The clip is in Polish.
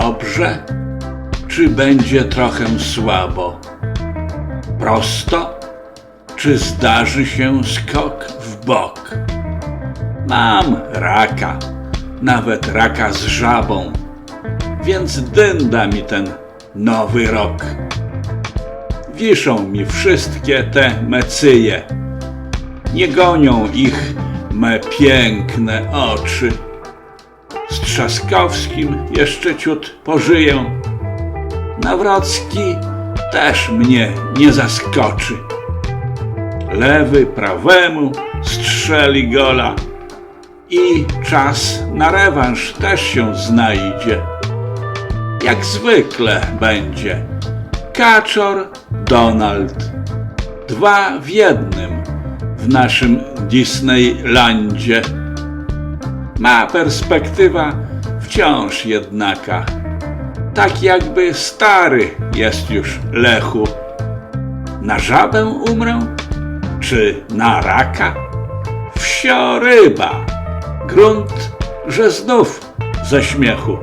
dobrze, czy będzie trochę słabo? Prosto, czy zdarzy się skok w bok? Mam raka, nawet raka z żabą, więc dynda mi ten nowy rok. Wiszą mi wszystkie te mecyje, nie gonią ich me piękne oczy. Trzaskowskim jeszcze ciut pożyję, Nawrocki też mnie nie zaskoczy. Lewy prawemu strzeli gola i czas na rewanż też się znajdzie. Jak zwykle będzie Kaczor Donald. Dwa w jednym w naszym Disneylandzie. Ma perspektywa wciąż jednaka. Tak jakby stary jest już Lechu. Na żabę umrę? Czy na raka? Wsio ryba. Grunt, że znów ze śmiechu.